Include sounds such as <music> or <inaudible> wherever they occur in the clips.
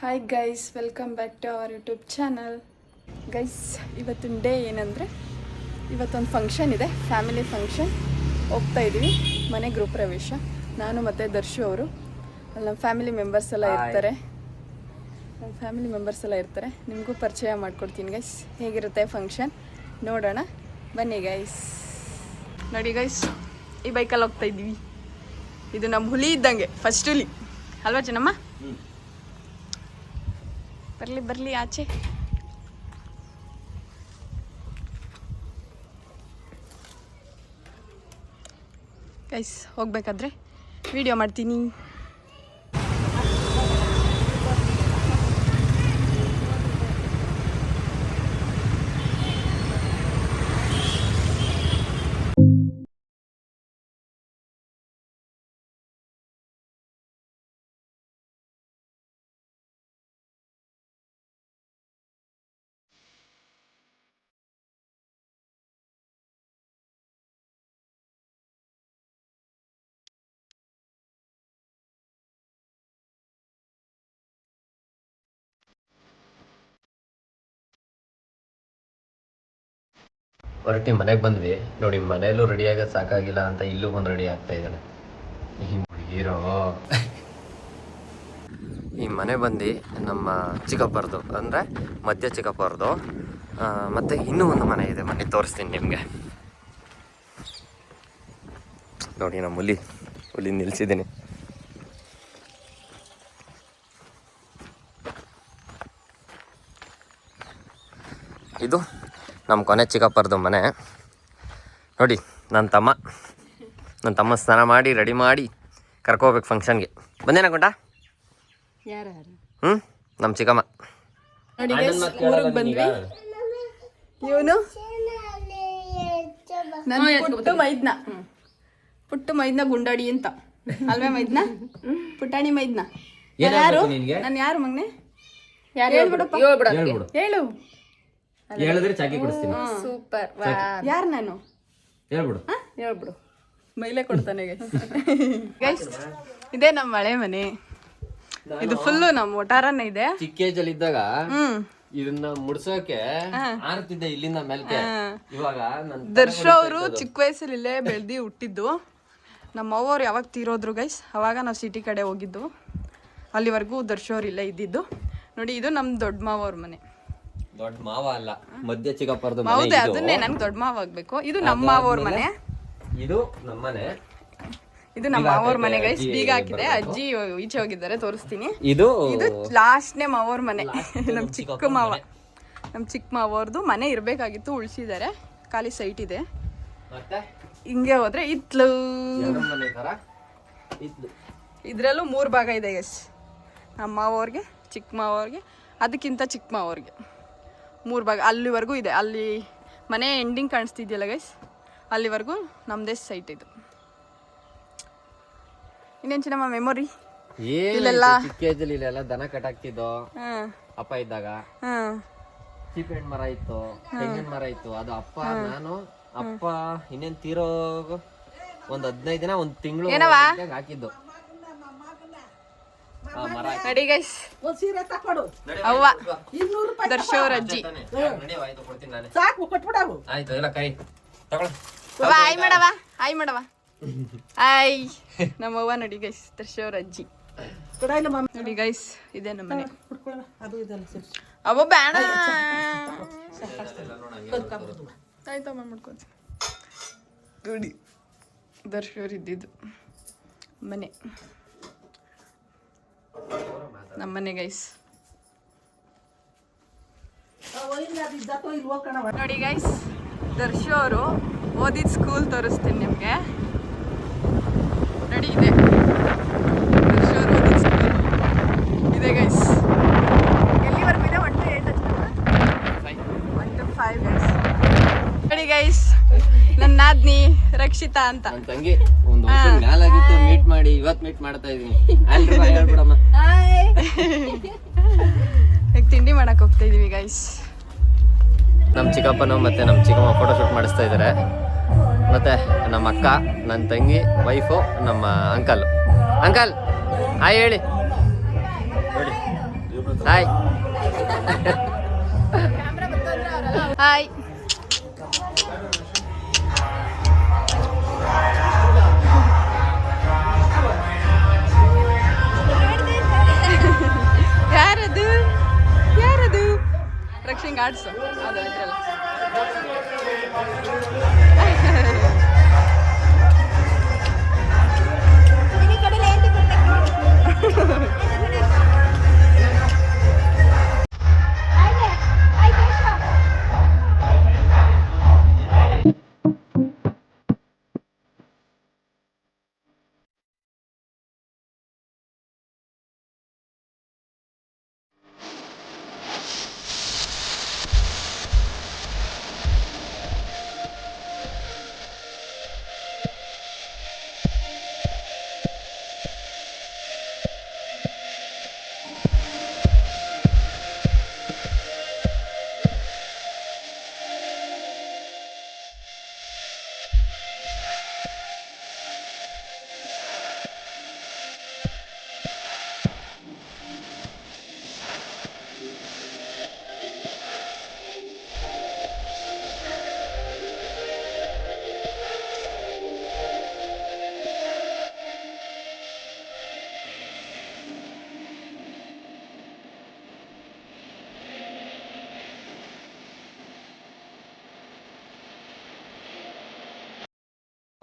Hi guys welcome back to our YouTube channel guys ಇವತ್ತಿನ day ಏನಂದರೆ ಇವತ್ತೊಂದು function ಇದೆ ಫ್ಯಾಮಿಲಿ ಫಂಕ್ಷನ್ ಹೋಗ್ತಾ ಇದ್ದೀವಿ ಮನೆ ಗೃಹ ಪ್ರವೇಶ. ನಾನು ಮತ್ತು ದರ್ಶು ಅವರು. ಅಲ್ಲಿ ನಮ್ಮ ಫ್ಯಾಮಿಲಿ ಮೆಂಬರ್ಸ್ ಎಲ್ಲ ಇರ್ತಾರೆ. ನಮ್ಮ ಫ್ಯಾಮಿಲಿ ಮೆಂಬರ್ಸ್ ಎಲ್ಲ ಇರ್ತಾರೆ. ನಿಮಗೂ ಪರಿಚಯ ಮಾಡ್ಕೊಡ್ತೀನಿ ಗೈಸ್ ಹೇಗಿರುತ್ತೆ ಫಂಕ್ಷನ್ ನೋಡೋಣ. ಬನ್ನಿ ಗೈಸ್ ನೋಡಿ ಗೈಸ್ ಈ ಬೈಕಲ್ಲಿ ಹೋಗ್ತಾ ಇದ್ದೀವಿ. ಇದು ನಮ್ಮ ಹುಲಿ ಇದ್ದಂಗೆ ಫಸ್ಟ್ ಹುಲಿ. ಅಲ್ವಾ ಚೆನ್ನಮ್ಮ? ಬರ್ಲಿ ಬರಲಿ ಆಚೆ. ಗೈಸ್ ಹೋಗ್ಬೇಕಾದ್ರೆ ವಿಡಿಯೋ ಮಾಡ್ತೀನಿ. ಹೊರಟಿ ಮನೆಗೆ ಬಂದ್ವಿ. ನೋಡಿ ಮನೆಯಲ್ಲೂ ರೆಡಿ ಆಗೋದು ಸಾಕಾಗಿಲ್ಲ ಅಂತ ಇಲ್ಲೂ ಬಂದು ರೆಡಿ ಆಗ್ತಾ ಇದ್ದಾನೆ ಹುಡುಗಿರೋ. ಈ ಮನೆ ಬಂದು ನಮ್ಮ ಚಿಕ್ಕಪ್ಪರದು, ಅಂದರೆ ಮಧ್ಯ ಚಿಕ್ಕಪ್ಪರದು. ಮತ್ತು ಇನ್ನೂ ಒಂದು ಮನೆ ಇದೆ, ಮನೆ ತೋರಿಸ್ತೀನಿ ನಿಮಗೆ. ನೋಡಿ, ನಮ್ಮ ಹುಲಿ ಹುಲಿ ನಿಲ್ಲಿಸಿದ್ದೀನಿ ಇದು ನಮ್ಮ ಕೊನೆ ಚಿಕ್ಕಪ್ಪರದು ಮನೆ. ನೋಡಿ ನನ್ನ ತಮ್ಮ. ನನ್ನ ತಮ್ಮ ಸ್ನಾನ ಮಾಡಿ ರೆಡಿ ಮಾಡಿ ಕರ್ಕೋಬೇಕು ಫಂಕ್ಷನ್ಗೆ ಬಂದೇನ ಗುಂಟ ಯಾರು ಹ್ಞೂ ನಮ್ಮ ಚಿಕ್ಕಮ್ಮ. ಇವನು ಪುಟ್ಟು ಮೈದ್ನ. ಪುಟ್ಟು ಮೈದ್ನ ಗುಂಡಾಡಿ ಅಂತ. ಅಲ್ವೇ ಮೈದ್ನ? ಪುಟಾಣಿ ಮೈದ್ನ. ಯಾರು? ನಾನು ಯಾರು ಮಗ್ನೆ? ಯಾರು ಹೇಳ್ಬಿಡಪ್ಪ. ಹೇಳು. ಹೇಳಿದ್ರೆ ಚಾಕಿ ಕೊಡಿಸ್ತೀನಿ. ಸೂಪರ್. ಯಾರು ನಾನು? ಹೇಳ್ಬಿಡು. ಹೇಳ್ಬಿಡು. ಮೈಲೆ ಕೊಡ್ತಾನೆ ಗೈಸ್ ಇದೇ ನಮ್ಮ ಮಳೆ ಮನೆ. ಇದು ಫುಲ್ಲು ನಮ್ಮ ಒಟಾರನೇ ಇದೆ. ಚಿಕ್ಕ ಅಲ್ಲಿ ಇದ್ದಾಗ ಇದನ್ನ ಮುಡ್ಸೋಕೆ ಆರ್ತಿದ್ದೆ ಇಲ್ಲಿಂದ ಮೇಲ್ಕೆ ಇವಾಗ ನನ್ ದರ್ಶ ಅವರು ಚಿಕ್ಕ ವಯಸ್ಸಲ್ಲಿ ಇಲ್ಲೇ ಬೆಳ್ದಿ ಹುಟ್ಟಿದ್ದು. ನಮ್ಮ ಅವ್ವರು ಯಾವಾಗ ತೀರೋದ್ರು ಗೈಸ್ ಅವಾಗ ನಾವು ಸಿಟಿ ಕಡೆ ಹೋಗಿದ್ದು. ಅಲ್ಲಿವರೆಗೂ ದರ್ಶೋರು ಅವ್ರು ಇಲ್ಲೇ ಇದ್ದಿದ್ದು. ನೋಡಿ ಇದು ನಮ್ಮ ದೊಡ್ಡ ಮಾವವ್ರ ಮನೆ. ದೊಡ್ಡ ಮಾವ ಅಲ್ಲ ಮಧ್ಯ ಚಿಕ್ಕಪ್ಪರದು ಮನೆ ಹೌದೇ ಇದು. ಅದನ್ನೇ ನನಗೆ ದೊಡ್ಡ ಮಾವ ಆಗ್ಬೇಕು. ಇದು ನಮ್ಮ ಮಾವವ್ರ ಮನೆ. ಇದು ನಮ್ಮನೆ ಇದು ನಮ್ಮ ಮಾವವ್ರ ಮನೆ ಗೈಸ್ ಬೀಗ ಹಾಕಿದೆ. ಅಜ್ಜಿ ಈಚೆ ಹೋಗಿದ್ದಾರೆ ತೋರಿಸ್ತೀನಿ. ಇದು ಇದು ಲಾಸ್ಟ್ನೇ ಮಾವವ್ರ ಮನೆ. <laughs> ನಮ್ಮ ಚಿಕ್ಕ ಮಾವ. ನಮ್ಮ ಚಿಕ್ಕ ಮಾವವ್ರದ್ದು ಮನೆ ಇರಬೇಕಾಗಿತ್ತು ಉಳಿಸಿದ್ದಾರೆ. ಖಾಲಿ ಸೈಟ್ ಇದೆ. ಮತ್ತೆ? ಹಿಂಗೆ ಹೋದ್ರೆ ಇತ್ಲು ಇದರಲ್ಲೂ ಮೂರು ಭಾಗ ಇದೆ ಎಸ್ ನಮ್ಮ ಮಾವವ್ರಿಗೆ ಚಿಕ್ಕ ಮಾವವ್ರಿಗೆ ಅದಕ್ಕಿಂತ ಚಿಕ್ಕ ಮಾವವ್ರಿಗೆ ಮೂರು ಭಾಗ. ಅಲ್ಲಿವರೆಗೂ ಇದೆ. ಅಲ್ಲಿ ಮನೆ ಎಂಡಿಂಗ್ ಕಾಣಿಸ್ತಿದ್ಯಲ್ಲ ಗೈಸ್ ಅಲ್ಲಿವರೆಗೂ ನಮ್ಮದೇ ಸೈಟ್ ಇದು. ಇನ್ನೇನು ಚಿನ್ನಮ್ಮ ಮೆಮೊರಿ ಇಲ್ಲೆಲ್ಲ? ಇಲ್ಲೆಲ್ಲ ದನ ಕಟ್ಟಾಕ್ತಿದ್ದು ಅಪ್ಪ ಇದ್ದಾಗ? ಹಾಂ. ಚೀಪೆಹಣ್ಣು ಮರ ಇತ್ತು ತೆಂಗಿನ ಮರ ಇತ್ತು. ಅದು ಅಪ್ಪ ನಾನು ಅಪ್ಪ ಇನ್ನೇನ್ ತೀರೋ ಒಂದ್ ಹದಿನೈದು ದಿನ ಒಂದ್ ತಿಂಗಳು? ಹಾಕಿದ್ದು. ನಡಿ ಗೈಸ್ ಸೀರೆ ತಕೊಡು ಅವ್ವ ಇನ್ನೂರು ರೂಪಾಯಿ ದರ್ಶವ್ರ ಅಜ್ಜಿ ಸಾಕು ಕೊಟ್ಬಿಡವು ಆಯ್ತು ಎಲ್ಲ ಕೈ ತಗೊಳ ಅವ್ವ ಆಯ್ ಮಾಡವ ಆಯ್ ಮಾಡವ ಆಯ್ ನಮ್ಮವ್ವ ನಡಿ ಗೈಸ್ ದರ್ಶವ್ರ ಅಜ್ಜಿ ನೋಡಿ ಗೈಸ್ ಇದೆ ನಮ್ಮ ಮನೆ ಕುಡ್ಕೊಳ್ಳೋಣ ಅದು ಇದೆಲ್ಲ ಅವ ಬೇಡ ಆಯ್ತಮ್ಮ ಮಾಡ್ಕೊತ ನೋಡಿ ದರ್ಶವ್ರು ಇದ್ದಿದ್ದು ಮನೆ ನಮ್ಮ ಮನೆ ಗೈಸ್ ನೋಡಿ ಗೈಸ್ ದರ್ಶು ಅವರು ಓದಿದ ಸ್ಕೂಲ್ ತೋರಿಸ್ತೀನಿ ನಿಮಗೆ. ನೋಡಿ ಇದೆ. ಇದೆ ಗೈಸ್ ಇದೆ? Eight one two five guys ನನ್ನ ನಾದ್ನಿ ರಕ್ಷಿತಾ ಅಂತ. ನನ್ನ ತಂಗಿ ಒಂದು ವರ್ಷ ಮ್ಯಾಲಾಗಿತ್ತು ಮೀಟ್ ಮಾಡಿ ಇವತ್ತು ಮೀಟ್ ಮಾಡ್ತಾ ಇದೀನಿ. ಅಲ್ರಿ ಬಾ, ಹೇಳ್ಬಿಡಮ್ಮ. ಈಗ ತಿಂಡಿ ಮಾಡಕ್ ಹೋಗ್ತಾ ಇದೀವಿ ಗೈಸ್ ನಮ್ಮ ಚಿಕ್ಕಪ್ಪನು ಮತ್ತೆ ನಮ್ಮ ಚಿಕ್ಕಮ್ಮ ಫೋಟೋ ಶೂಟ್ ಮಾಡಿಸ್ತಾ ಇದ್ದಾರೆ ಮತ್ತೆ ನಮ್ಮ ಅಕ್ಕ ನನ್ನ ತಂಗಿ ವೈಫು ನಮ್ಮ ಅಂಕಲ್ ಅಂಕಲ್ ಹಾಯ್ ಹೇಳಿ. ಹಾಯ್ ಹಾಯ್ ರಕ್ಷಿಂಗ್ ಆಡ್ಸು ಅದು ಇದ್ರಲ್ಲ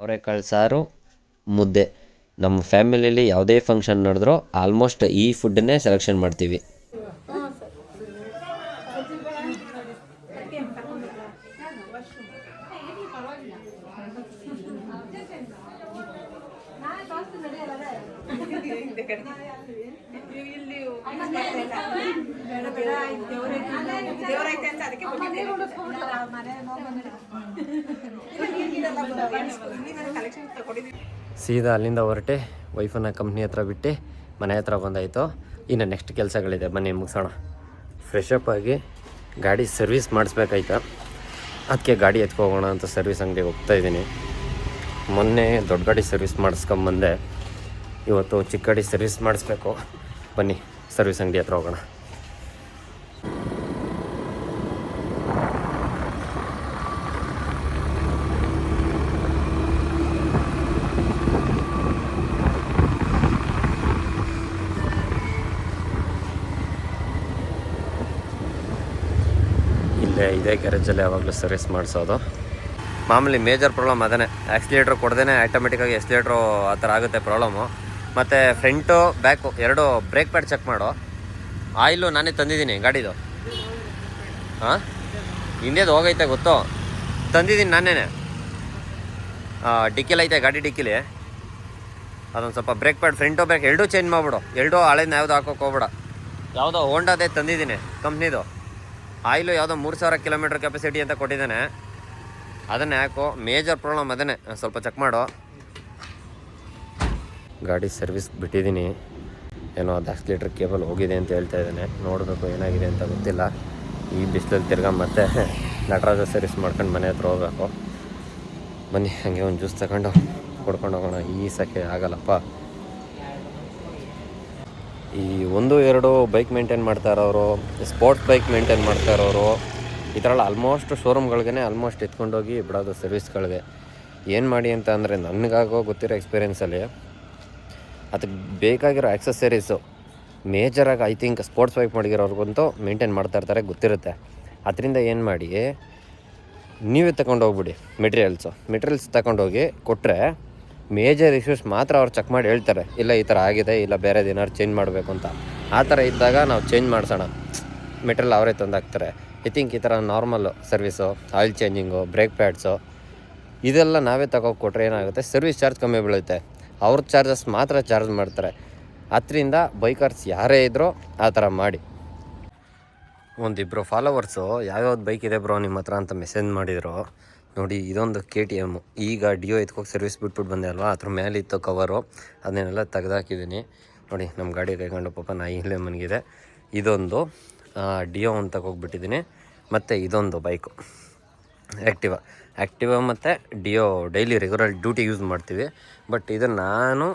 ಅವರೆಕಾಳು ಸಾರು ಮುದ್ದೆ. ನಮ್ಮ ಫ್ಯಾಮಿಲಿಯಲ್ಲಿ ಯಾವುದೇ ಫಂಕ್ಷನ್ ನಡೆದ್ರೂ ಆಲ್ಮೋಸ್ಟ್ ಈ ಫುಡ್ಡನ್ನೇ ಸೆಲೆಕ್ಷನ್ ಮಾಡ್ತೀವಿ. ಸೀದಾ ಅಲ್ಲಿಂದ ಹೊರಟೆ ವೈಫನ್ನ ಕಂಪ್ನಿ ಹತ್ರ ಬಿಟ್ಟು, ಮನೆ ಹತ್ರ ಬಂದಾಯಿತು. ಇನ್ನು ನೆಕ್ಸ್ಟ್ ಕೆಲಸಗಳಿದೆ, ಬನ್ನಿ ಮುಗಿಸೋಣ. ಅಪ್ ಆಗಿ ಗಾಡಿ ಸರ್ವಿಸ್ ಮಾಡಿಸ್ಬೇಕಾಯ್ತು? ಅದಕ್ಕೆ ಗಾಡಿ ಎತ್ಕೋಗೋಣ ಅಂತ ಸರ್ವಿಸ್ ಅಂಗಡಿಗೆ ಹೋಗ್ತಾ ಇದ್ದೀನಿ. ಮೊನ್ನೆ ದೊಡ್ಡ ಗಾಡಿ ಸರ್ವಿಸ್ ಮಾಡಿಸ್ಕೊಂಬಂದೆ. ಇವತ್ತು ಚಿಕ್ಕಡಿ ಸರ್ವಿಸ್ ಮಾಡಿಸ್ಬೇಕು. ಬನ್ನಿ, ಸರ್ವಿಸ್ ಅಂಗಡಿ ಹತ್ರ ಹೋಗೋಣ. ಇಲ್ಲೇ ಇದೇ ಗ್ಯಾರೇಜಲ್ಲಿ ಯಾವಾಗಲೂ ಸರ್ವಿಸ್ ಮಾಡಿಸೋದು. ಮಾಮೂಲಿ ಮೇಜರ್ ಪ್ರಾಬ್ಲಮ್ ಅದೇ ಆಕ್ಸಿಲೇಟ್ರ್ ಕೊಡ್ದೇ ಆಟೋಮೆಟಿಕ್ಕಾಗಿ ಎಕ್ಸಿಲೇಟ್ರು ಆ ಥರ ಆಗುತ್ತೆ ಪ್ರಾಬ್ಲಮ್ಮು ಮತ್ತು ಫ್ರಂಟು, ಬ್ಯಾಕು ಎರಡು ಬ್ರೇಕ್ ಪ್ಯಾಡ್ ಚೆಕ್ ಮಾಡು. ಆಯಿಲು ನಾನೇ ತಂದಿದ್ದೀನಿ ಗಾಡಿದು. ಹಾಂ ಹಿಂದೇದು ಹೋಗೈತೆ ಗೊತ್ತು. ತಂದಿದ್ದೀನಿ ನಾನೇನೆ. ಡಿಕ್ಕಿಲಿ ಐತೆ, ಗಾಡಿ ಡಿಕ್ಕಿಲಿ. ಅದೊಂದು ಸ್ವಲ್ಪ ಬ್ರೇಕ್ ಪ್ಯಾಡ್ ಫ್ರಂಟು ಬ್ಯಾಕ್ ಎರಡೂ ಚೇಂಜ್ ಮಾಡಿಬಿಡು. ಎರಡೂ ಹಳೆಯಿಂದ ಯಾವುದು ಹಾಕೋಕೆ ಹೋಗ್ಬಿಡ. ಯಾವುದೋ ಹೋಂಡಾದೇ ತಂದಿದ್ದೀನಿ ಕಂಪ್ನಿದು. ಆಯಿಲು ಯಾವುದೋ ಮೂರು ಸಾವಿರ ಕಿಲೋಮೀಟ್ರ್ ಕೆಪಾಸಿಟಿ ಅಂತ ಕೊಟ್ಟಿದ್ದಾನೆ. ಅದನ್ನೇ ಹಾಕೋ. ಮೇಜರ್ ಪ್ರಾಬ್ಲಮ್ ಅದನ್ನೇ. ಸ್ವಲ್ಪ ಚೆಕ್ ಮಾಡು. ಗಾಡಿ ಸರ್ವಿಸ್ ಬಿಟ್ಟಿದ್ದೀನಿ. ಏನೋ ಅದು ಆಕ್ಸಿಲೇಟ್ರ್ ಕೇಬಲ್ ಹೋಗಿದೆ ಅಂತ ಹೇಳ್ತಾ ಇದ್ದಾನೆ. ನೋಡಬೇಕು ಏನಾಗಿದೆ ಅಂತ ಗೊತ್ತಿಲ್ಲ. ಈ ಬಿಸಿಲಲ್ಲಿ ತಿರ್ಗಾ ಮತ್ತೆ ನಟರಾಜ ಸರ್ವಿಸ್ ಮಾಡ್ಕೊಂಡು ಮನೆ ಹತ್ರ ಹೋಗ್ಬೇಕು. ಬನ್ನಿ, ಹಾಗೆ ಒಂದು ಜ್ಯೂಸ್ ತಗೊಂಡು ಕೊಡ್ಕೊಂಡು ಹೋಗೋಣ. ಈ ಸಖೆ ಆಗಲ್ಲಪ್ಪ. ಈ ಒಂದು, ಎರಡು ಬೈಕ್ ಮೇಂಟೈನ್ ಮಾಡ್ತಾ ಇರೋರು, ಸ್ಪೋರ್ಟ್ಸ್ ಬೈಕ್ ಮೇಂಟೈನ್ ಮಾಡ್ತಾ ಇರೋರು, ಈ ಥರ ಆಲ್ಮೋಸ್ಟ್ ಶೋರೂಮ್ಗಳಿಗೆ ಆಲ್ಮೋಸ್ಟ್ ಎತ್ಕೊಂಡೋಗಿ ಬಿಡೋದು ಸರ್ವಿಸ್ಗಳಿಗೆ. ಏನು ಮಾಡಿ ಅಂತ ಅಂದರೆ ನನಗಾಗೋ ಗೊತ್ತಿರೋ ಎಕ್ಸ್ಪೀರಿಯೆನ್ಸಲ್ಲಿ ಅದಕ್ಕೆ ಬೇಕಾಗಿರೋ ಆಕ್ಸಸರೀಸು ಮೇಜರಾಗಿ ಐ ಥಿಂಕ್ ಸ್ಪೋರ್ಟ್ಸ್ ಬೈಕ್ ಮಾಡಿರೋರ್ಗಂತೂ ಮೇಂಟೈನ್ ಮಾಡ್ತಾ ಇರ್ತಾರೆ, ಗೊತ್ತಿರುತ್ತೆ. ಅದರಿಂದ ಏನು ಮಾಡಿ, ನೀವೇ ತಗೊಂಡು ಹೋಗ್ಬಿಡಿ ಮೆಟೀರಿಯಲ್ಸು ಮೆಟೀರಿಯಲ್ಸ್ ತಗೊಂಡೋಗಿ ಕೊಟ್ಟರೆ ಮೇಜರ್ ಇಶ್ಯೂಸ್ ಮಾತ್ರ ಅವ್ರು ಚೆಕ್ ಮಾಡಿ ಹೇಳ್ತಾರೆ, ಇಲ್ಲ ಈ ಥರ ಆಗಿದೆ, ಇಲ್ಲ ಬೇರೆದು ಏನಾದ್ರು ಚೇಂಜ್ ಮಾಡಬೇಕು ಅಂತ. ಆ ಥರ ಇದ್ದಾಗ ನಾವು ಚೇಂಜ್ ಮಾಡಿಸೋಣ. ಮೆಟೀರಿಯಲ್ ಅವರೇ ತಂದು ಹಾಕ್ತಾರೆ ಐ ಥಿಂಕ್ ಈ ಥರ normal service oil changing brake pads ಇದೆಲ್ಲ ನಾವೇ ತಗೋ ಕೊಟ್ಟರೆ ಏನಾಗುತ್ತೆ ಸರ್ವಿಸ್ ಚಾರ್ಜ್ ಕಮ್ಮಿ ಬೀಳುತ್ತೆ. ಅವ್ರ ಚಾರ್ಜಸ್ ಮಾತ್ರ ಚಾರ್ಜ್ ಮಾಡ್ತಾರೆ. ಅದರಿಂದ ಬೈಕರ್ಸ್ ಯಾರೇ ಇದ್ದರೂ ಆ ಥರ ಮಾಡಿ. ಒಂದಿಬ್ಬರು ಫಾಲೋವರ್ಸು ಯಾವ್ಯಾವ್ದು ಬೈಕ್ ಇದೆ ಬ್ರೋ ನಿಮ್ಮ ಹತ್ರ ಅಂತ ಮೆಸೇಜ್ ಮಾಡಿದರು. ನೋಡಿ, ಇದೊಂದು ಕೆ ಟಿ ಎಮ್ಮು ಈಗ ಡಿಯೋ ಎತ್ಕೋಗಿ ಸರ್ವಿಸ್ ಬಿಟ್ಬಿಟ್ಟು ಬಂದೆ ಅಲ್ವಾ? ಅದ್ರ ಮೇಲೆ ಇತ್ತು ಕವರು. ಅದನ್ನೆಲ್ಲ ತೆಗೆದಾಕಿದ್ದೀನಿ. ನೋಡಿ ನಮ್ಮ ಗಾಡಿ ಕೈಕೊಂಡು ಪಾಪ ನಾ ಇಲ್ಲೇ ಮನಗಿದೆ. ಇದೊಂದು ಡಿಯೋ ಅಂತ ಹೋಗ್ಬಿಟ್ಟಿದ್ದೀನಿ ಮತ್ತು ಇದೊಂದು ಬೈಕು. ಆ್ಯಕ್ಟಿವಾ ಆ್ಯಕ್ಟಿವಾ ಮತ್ತು Dio, daily regular duty use ಮಾಡ್ತೀವಿ. ಬಟ್ ಇದು ನಾನು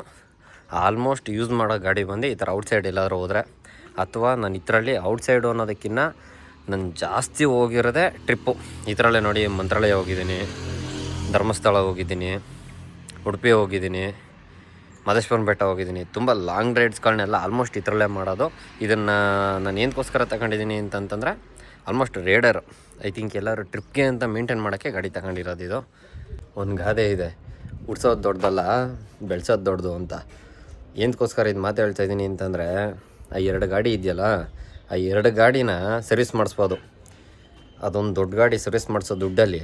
ಆಲ್ಮೋಸ್ಟ್ ಯೂಸ್ ಮಾಡೋ ಗಾಡಿ ಬಂದು ಈ ಥರ ಔಟ್ಸೈಡ್ ಎಲ್ಲಾದರೂ ಹೋದರೆ, ಅಥವಾ ನಾನು ಇದರಲ್ಲಿ ಔಟ್ಸೈಡು ಅನ್ನೋದಕ್ಕಿಂತ ನಾನು ಜಾಸ್ತಿ ಹೋಗಿರೋದೆ ಟ್ರಿಪ್ಪು ಇದರಲ್ಲೇ ನೋಡಿ, ಮಂತ್ರಾಲಯ ಹೋಗಿದ್ದೀನಿ, ಧರ್ಮಸ್ಥಳ ಹೋಗಿದ್ದೀನಿ, ಉಡುಪಿ ಹೋಗಿದ್ದೀನಿ ಮಧೇಶ್ವರನ ಬೆಟ್ಟ ಹೋಗಿದ್ದೀನಿ. ತುಂಬ ಲಾಂಗ್ ರೈಡ್ಸ್ಗಳನ್ನೆಲ್ಲ ಆಲ್ಮೋಸ್ಟ್ ಇದರಲ್ಲೇ ಮಾಡೋದು. ಇದನ್ನು ನಾನು ಏನಕ್ಕೋಸ್ಕರ ತಗೊಂಡಿದ್ದೀನಿ ಅಂತಂತಂದರೆ ಆಲ್ಮೋಸ್ಟ್ ರೇಡರ್ ಐ ಥಿಂಕ್ ಎಲ್ಲರೂ ಟ್ರಿಪ್ಗೆ ಅಂತ ಮೇಂಟೈನ್ ಮಾಡೋಕ್ಕೆ ಗಾಡಿ ತಗೊಂಡಿರೋದು ಇದು. ಒಂದು ಗಾದೆ ಇದೆ. ಉಡ್ಸೋದು ದೊಡ್ಡದಲ್ಲ, ಬೆಳೆಸೋದು ದೊಡ್ಡದು ಅಂತ. ಏನಕ್ಕೋಸ್ಕರ ಇದು ಮಾತು ಹೇಳ್ತಾ ಇದ್ದೀನಿ ಅಂತಂದರೆ, ಆ ಎರಡು ಗಾಡಿ ಇದೆಯಲ್ಲ, ಆ ಎರಡು ಗಾಡಿನ ಸರ್ವಿಸ್ ಮಾಡಿಸ್ಬೋದು. ಅದೊಂದು ದೊಡ್ಡ ಗಾಡಿ ಸರ್ವಿಸ್ ಮಾಡಿಸೋ ದುಡ್ಡಲ್ಲಿ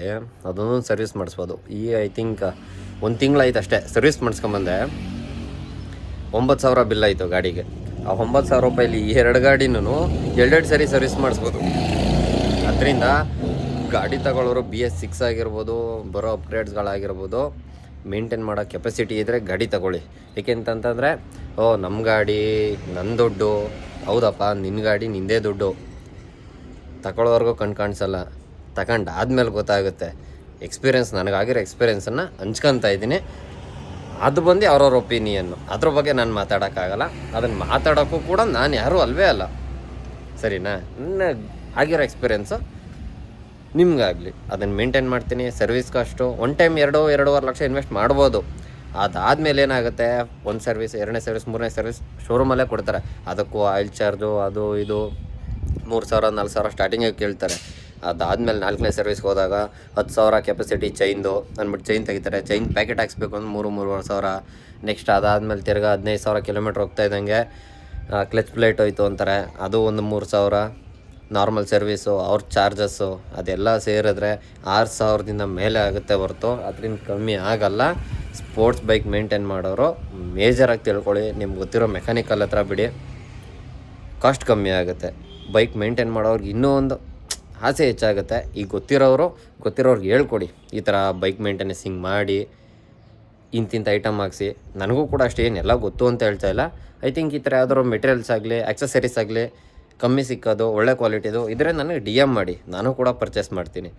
ಅದೊಂದೊಂದು ಸರ್ವಿಸ್ ಮಾಡಿಸ್ಬೋದು. ಈ ಐ ಥಿಂಕ್ ಒಂದು ತಿಂಗಳಾಯ್ತು ಅಷ್ಟೇ ಸರ್ವಿಸ್ ಮಾಡಿಸ್ಕೊಂಬಂದೆ. ಒಂಬತ್ತು ಸಾವಿರ ಬಿಲ್ ಆಯಿತು ಗಾಡಿಗೆ. ಆ ಒಂಬತ್ತು ಸಾವಿರ ರೂಪಾಯಿಲಿ ಈ ಎರಡು ಗಾಡಿನೂ ಎರಡೆರಡು ಸರಿ ಸರ್ವಿಸ್ ಮಾಡಿಸ್ಬೋದು. ಅದರಿಂದ ಗಾಡಿ ತಗೊಳ್ಳೋರು ಬಿ ಎಸ್ ಸಿಕ್ಸ್ ಆಗಿರ್ಬೋದು, ಬರೋ ಅಪ್ಗ್ರೇಡ್ಸ್ಗಳಾಗಿರ್ಬೋದು ಮೇಂಟೈನ್ ಮಾಡೋ ಕೆಪಾಸಿಟಿ ಇದ್ದರೆ ಗಾಡಿ ತಗೊಳ್ಳಿ. ಏಕೆಂತಂತಂದರೆ, ಓ ನಮ್ಮ ಗಾಡಿ ನನ್ನ ದುಡ್ಡು, ಹೌದಪ್ಪ ನಿನ್ನ ಗಾಡಿ ನಿಂದೇ ದುಡ್ಡು. ತಗೊಳ್ಳೋವರೆಗೂ ಕಣ್ ಕಾಣಿಸಲ್ಲ. ತಗೊಂಡು ಆದಮೇಲೆ ಗೊತ್ತಾಗುತ್ತೆ. ಎಕ್ಸ್ಪೀರಿಯೆನ್ಸ್ ನನಗಾಗಿರೋ ಎಕ್ಸ್ಪೀರಿಯೆನ್ಸನ್ನು ಹಂಚ್ಕೊತಾ ಇದ್ದೀನಿ. ಅದು ಬಂದು ಅವ್ರವ್ರ ಒಪಿನಿಯನ್ನು ಅದ್ರ ಬಗ್ಗೆ ನಾನು ಮಾತಾಡೋಕ್ಕಾಗಲ್ಲ. ಅದನ್ನು ಮಾತಾಡೋಕ್ಕೂ ಕೂಡ ನಾನು ಯಾರೂ ಅಲ್ವೇ ಅಲ್ಲ. ಸರಿನಾ? ನನ್ನ ಆಗಿರೋ ಎಕ್ಸ್ಪೀರಿಯೆನ್ಸು ನಿಮ್ಗಾಗಲಿ, ಅದನ್ನು ಮೇಂಟೈನ್ ಮಾಡ್ತೀನಿ ಸರ್ವಿಸ್ ಕಾಸ್ಟು ಒನ್ ಟೈಮ್ ಎರಡು, ಎರಡೂವರೆ ಲಕ್ಷ ಇನ್ವೆಸ್ಟ್ ಮಾಡ್ಬೋದು. ಅದಾದಮೇಲೆ ಏನಾಗುತ್ತೆ? ಒಂದು ಸರ್ವಿಸ್ ಎರಡನೇ ಸರ್ವಿಸ್ ಮೂರನೇ ಸರ್ವಿಸ್ ಶೋರೂಮಲ್ಲೇ ಕೊಡ್ತಾರೆ. ಅದಕ್ಕೂ ಆಯಿಲ್ ಚಾರ್ಜು ಅದು ಇದು, ಮೂರು ಸಾವಿರ, ನಾಲ್ಕು ಸಾವಿರ ಸ್ಟಾರ್ಟಿಂಗಿಗೆ ಕೇಳ್ತಾರೆ. ಅದಾದಮೇಲೆ ನಾಲ್ಕನೇ ಸರ್ವಿಸ್ಗೆ ಹೋದಾಗ ಹತ್ತು ಸಾವಿರ ಕೆಪಾಸಿಟಿ ಚೈನ್ದು ಅಂದ್ಬಿಟ್ಟು ಚೈನ್ ತೆಗಿತಾರೆ. ಚೈನ್ ಪ್ಯಾಕೆಟ್ ಹಾಕ್ಸ್ಬೇಕು ಅಂದ್ರೆ ಮೂರು, ಮೂರುವರೆ ಸಾವಿರ. ನೆಕ್ಸ್ಟ್ ಅದಾದಮೇಲೆ ತಿರ್ಗಾ ಹದಿನೈದು ಸಾವಿರ ಕಿಲೋಮೀಟ್ರ್ ಹೋಗ್ತಾ ಇದ್ದಂಗೆ ಕ್ಲಚ್ ಪ್ಲೇಟ್ ಹೋಯ್ತು ಅಂತಾರೆ. ಅದು ಒಂದು ಮೂರು ಸಾವಿರ. ನಾರ್ಮಲ್ ಸರ್ವಿಸು, ಅವ್ರ ಚಾರ್ಜಸ್ಸು, ಅದೆಲ್ಲ ಸೇರಿದ್ರೆ ಆರು ಸಾವಿರದಿಂದ ಮೇಲೆ ಆಗುತ್ತೆ ಹೊರತು. ಅದರಿಂದ ಕಮ್ಮಿ ಆಗಲ್ಲ. ಸ್ಪೋರ್ಟ್ಸ್ ಬೈಕ್ ಮೇಂಟೈನ್ ಮಾಡೋರು ಮೇಜರಾಗಿ ತಿಳ್ಕೊಳ್ಳಿ. ನಿಮ್ಗೆ ಗೊತ್ತಿರೋ ಮೆಕ್ಯಾನಿಕಲ್ ಹತ್ರ ಬಿಡಿ. ಕಾಸ್ಟ್ ಕಮ್ಮಿ ಆಗುತ್ತೆ. ಬೈಕ್ ಮೇಂಟೈನ್ ಮಾಡೋರ್ಗೆ ಇನ್ನೂ ಒಂದು ಆಸೆ ಹೆಚ್ಚಾಗುತ್ತೆ. ಈಗ ಗೊತ್ತಿರೋರು, ಗೊತ್ತಿರೋರ್ಗೆ ಹೇಳ್ಕೊಡಿ. ಈ ಥರ ಬೈಕ್ ಮೇಂಟೆನೆನ್ಸ್ ಮಾಡಿ ಇಂತಿಂಥ ಐಟಮ್ ಹಾಕ್ಸಿ. ನನಗೂ ಕೂಡ ಅಷ್ಟೇ ಏನೆಲ್ಲ ಗೊತ್ತು ಅಂತ ಹೇಳ್ತಾ ಇಲ್ಲ. ಐ ಥಿಂಕ್ ಈ ಥರ ಯಾವ್ದಾದ್ರು ಮೆಟೀರಿಯಲ್ಸ್ ಆಗಲಿ ಆಕ್ಸಸರೀಸ್ ಆಗಲಿ ಕಮ್ಮಿ ಸಿಕ್ಕೋದು ಒಳ್ಳೆ ಕ್ವಾಲಿಟಿದು ಇದ್ರೆ ನನಗೆ ಡಿ ಎಂ ಮಾಡಿ. ನಾನು ಕೂಡ ಪರ್ಚೇಸ್ ಮಾಡ್ತೀನಿ.